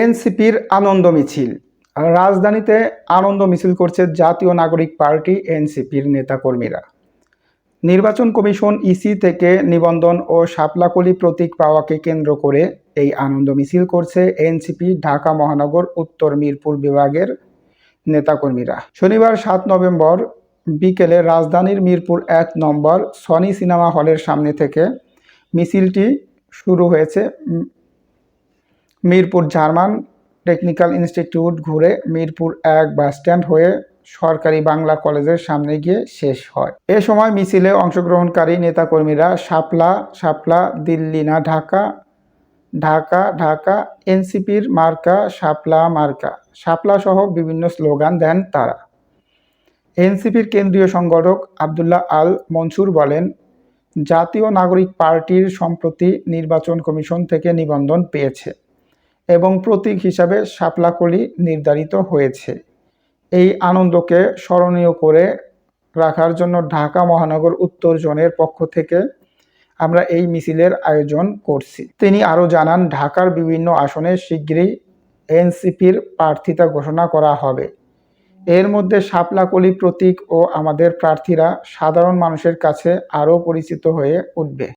এনসিপির আনন্দ মিছিল। রাজধানীতে আনন্দ মিছিল করছে জাতীয় নাগরিক পার্টি এনসিপির নেতাকর্মীরা। নির্বাচন কমিশন ইসি থেকে নিবন্ধন ও শাপলাকলি প্রতীক পাওয়াকে কেন্দ্র করে এই আনন্দ মিছিল করছে এনসিপি ঢাকা মহানগর উত্তর মিরপুর বিভাগের নেতাকর্মীরা। শনিবার সাত নভেম্বর বিকেলে রাজধানীর মিরপুর এক নম্বর সনি সিনেমা হলের সামনে থেকে মিছিলটি শুরু হয়েছে। মিরপুর জার্মান টেকনিক্যাল ইনস্টিটিউট ঘুরে মিরপুর এক বাসস্ট্যান্ড হয়ে সরকারি বাংলা কলেজের সামনে গিয়ে শেষ হয়। এ সময় মিছিলে অংশগ্রহণকারী নেতাকর্মীরা শাপলা শাপলা, দিল্লি না ঢাকা ঢাকা ঢাকা, এনসিপির মার্কা, শাপলা মার্কা। শাপলা সহ বিভিন্ন স্লোগান দেন তারা। এনসিপির কেন্দ্রীয় সংগঠক আবদুল্লাহ আল মনসুর বলেন, জাতীয় নাগরিক পার্টির সম্প্রতি নির্বাচন কমিশন থেকে নিবন্ধন পেয়েছে। এবং প্রতীক হিসাবে শাপলাকলি নির্ধারিত হয়েছে। এই আনন্দকে স্মরণীয় করে রাখার জন্য ঢাকা মহানগর উত্তর জোনের পক্ষ থেকে আমরা এই মিছিলের আয়োজন করছি। তিনি আরও জানান, ঢাকার বিভিন্ন আসনে শীঘ্রই এনসিপির প্রার্থিতা ঘোষণা করা হবে। এর মধ্যে শাপলাকলি প্রতীক ও আমাদের প্রার্থীরা সাধারণ মানুষের কাছে আরও পরিচিত হয়ে উঠবে।